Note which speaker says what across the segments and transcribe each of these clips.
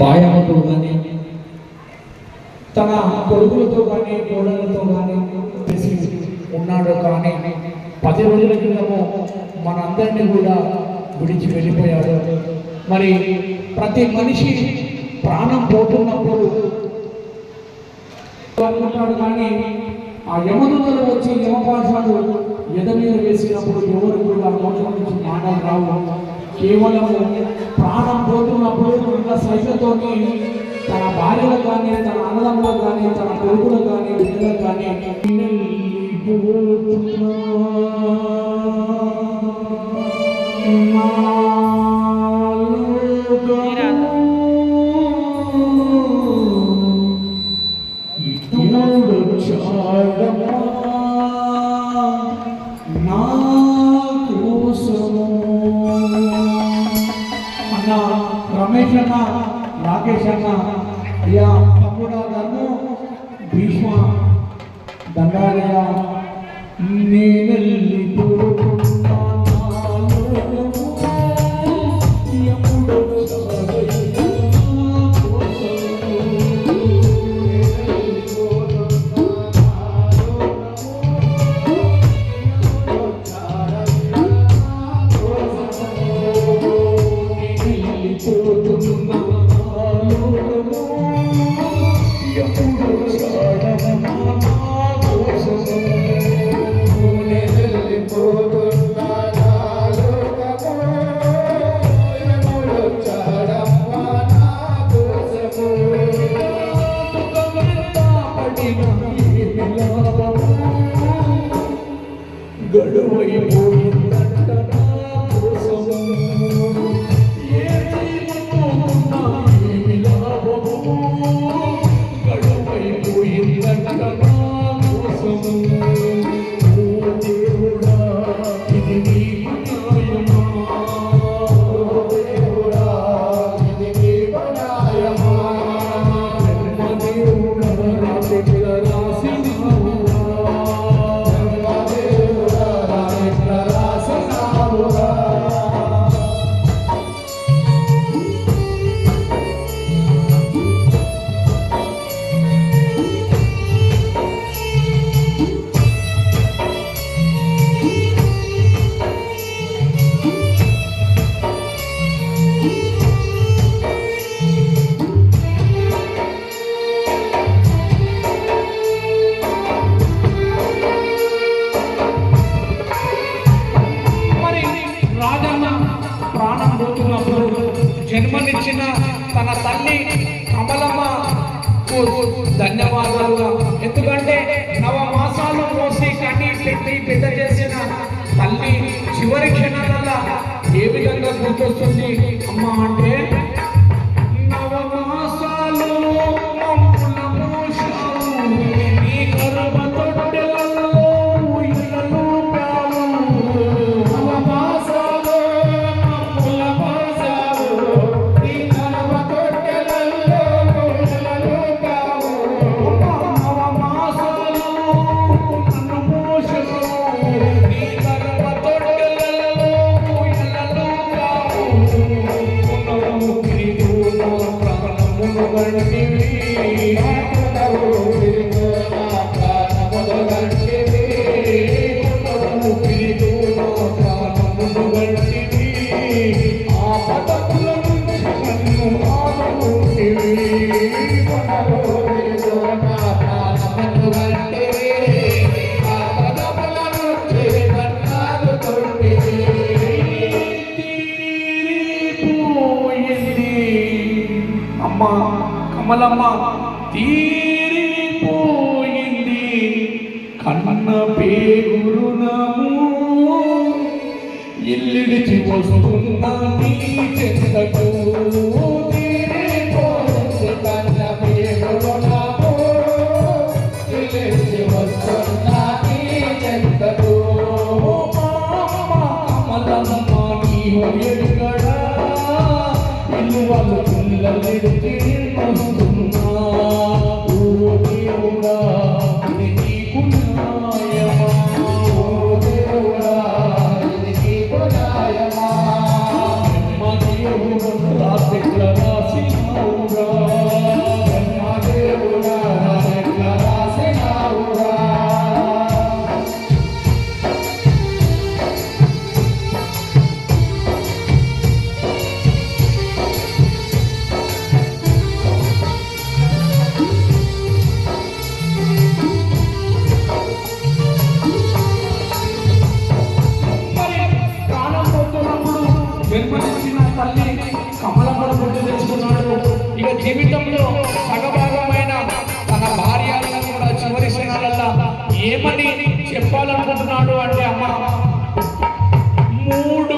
Speaker 1: బాయమ్మతో కానీ తన కొడుకులతో కానీ కోడలతో కానీ కలిసి ఉన్నాడు కానీ పది రోజుల క్రితము మనందరినీ కూడా విడిచి వెళ్ళిపోయాడు. మరి ప్రతి మనిషి ప్రాణం పోతున్నప్పుడు అనుకుంటాడు కానీ ఆ యమదూతలు వచ్చి యమపాశాలు ఎద మీద వేసినప్పుడు ఎవరు కూడా మోసం నుంచి జ్ఞానాలు రావు. కేవలము ప్రాణం పోతున్నప్పుడు ఉన్న సైతతోని తన భార్యలకు కానీ తన అన్నదమ్ములకు కానీ తన కొడుకులకు కానీ బిడ్డలకు కానీ పోతున్నా జన్మనిచ్చిన తన తల్లి కమలమ్మకు ధన్యవాదాలు ఎందుకంటే నవ మాసాలు మోసి కన్నీ పెట్టి పెద్ద చేసిన తల్లి చివరి క్షణాలలో ఏ విధంగా గుర్తొస్తుంది? అమ్మ అంటే అమ్మ కమలమ్మ తీరిపోయింది. కన్న పేగురునము ఇల్లిడిచి వస్తున్నా నీ చెంతకు తీరిపోయింది. కన్న ಕಿಲಂಗಿಡುತ್ತಿನ ఏమని చెప్పాలనుకుంటున్నాడు అంటే అమ్మ మూడు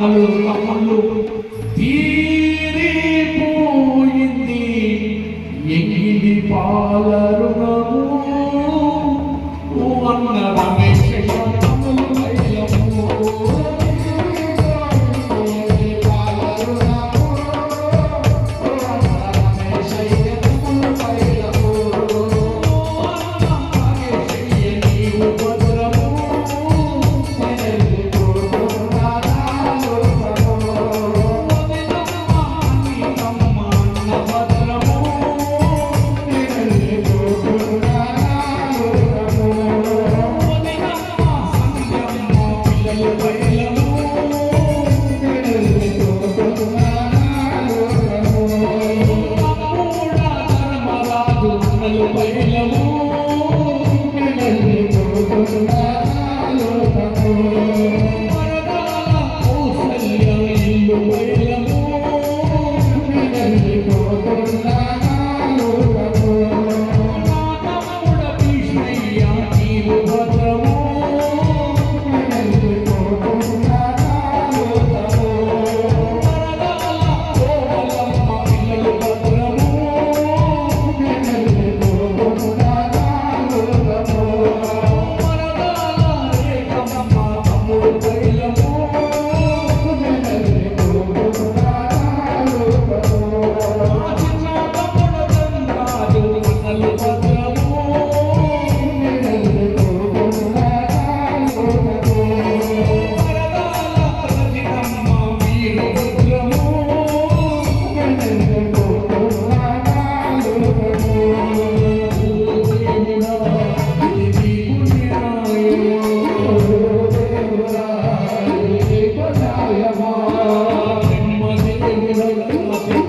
Speaker 1: কমলো কমলো Obrigado.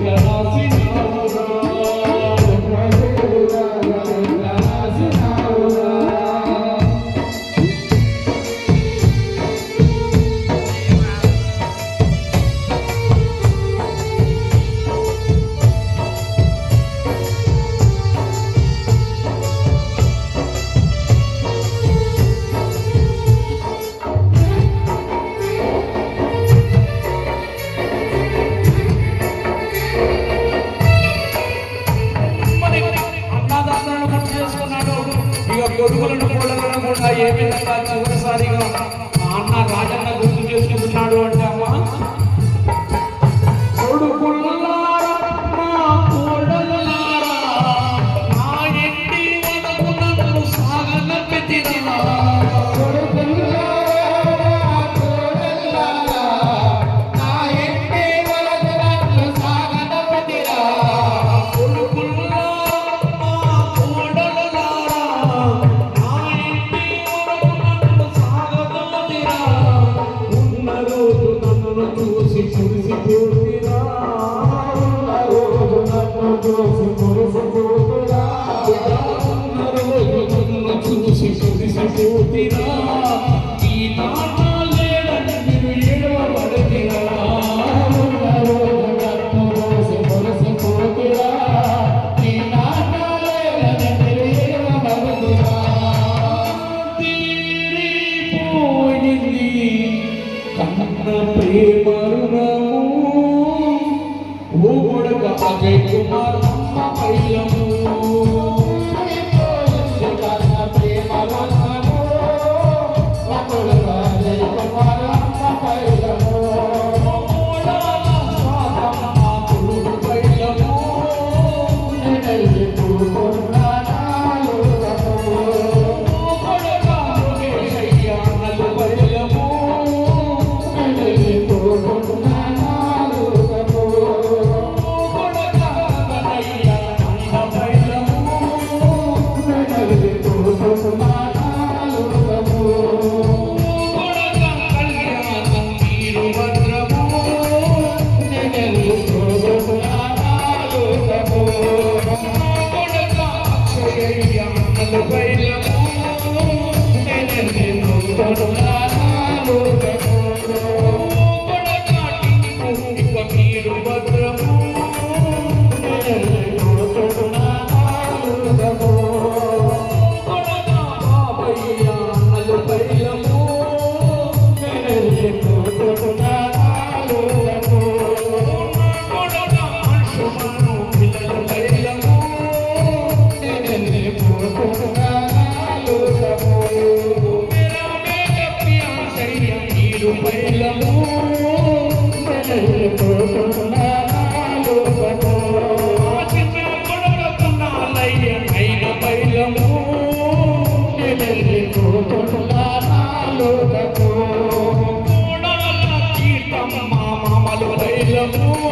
Speaker 1: Be not Oh,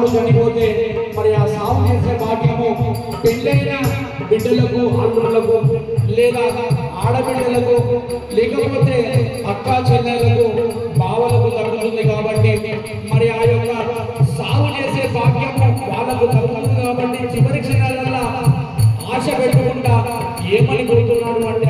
Speaker 1: సావులు చనిపోతే మరి ఆ సాగు చేసే భాగ్యము పెళ్ళైన బిడ్డలకు అల్లులకు లేదా ఆడబిడ్డలకు లేకపోతే అక్క చెల్లెలకు బావలకు తగ్గుతుంది కాబట్టి మరి ఆ యొక్క సాగు చేసే భాగ్యము వాళ్ళకు తగ్గుతుంది కాబట్టి చివరి క్షణాల ఆశ పెట్టుకుంటా ఏమని కోరుతున్నాడు అంటే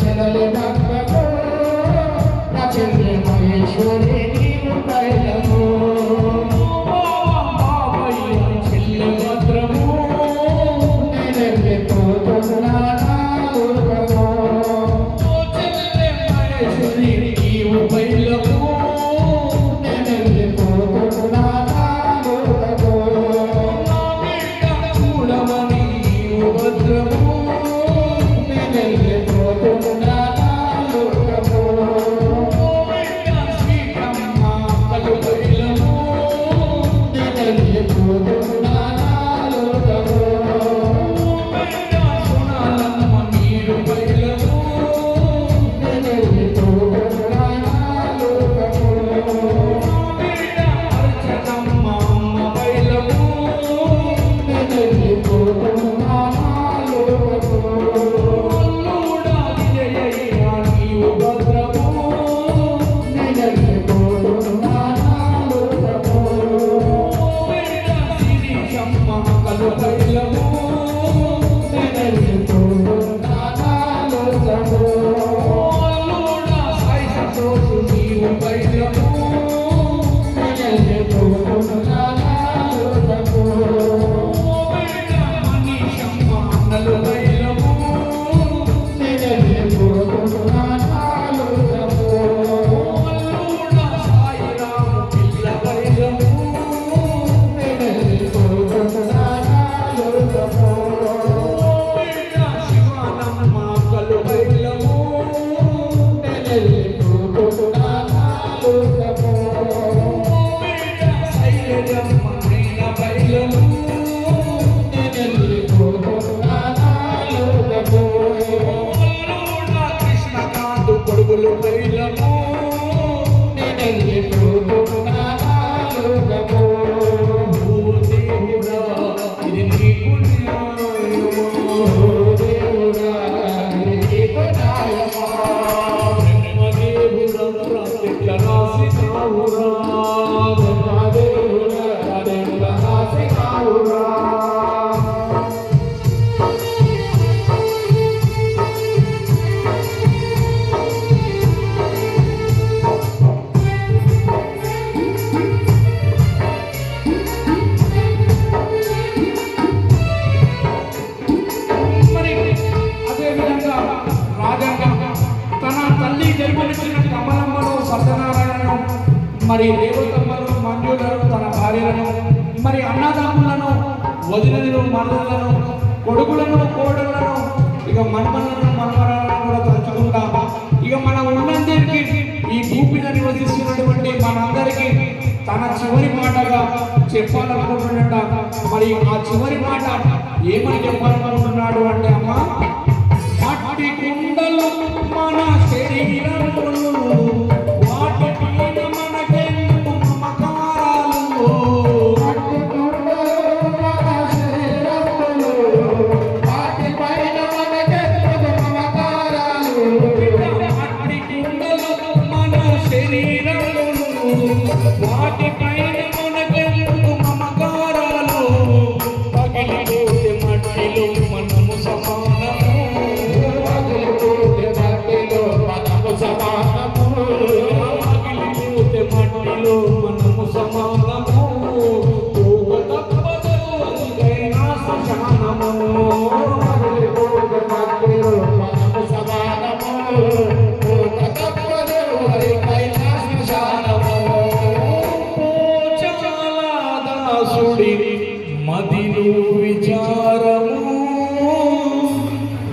Speaker 1: ছেলে సత్యనారాయణను మరి రేవతమ్మను మంజులను తన భార్యలను మరి అన్నదమ్ములను వదినలను మనులను కొడుకులను కోడలను ఇక మనమలను మనమరాలను కూడా తలుచుకుంటాము ఇక మనం ఉన్నందరికీ ఈ భూమిని నివసిస్తున్నటువంటి మనందరికీ తన చివరి మాటగా చెప్పాలనుకుంటున్నాడు? మరి ఆ చివరి మాట ఏమని చెప్పాలనుకుంటున్నాడు అంటే అమ్మ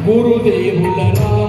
Speaker 1: குருதேவுலரா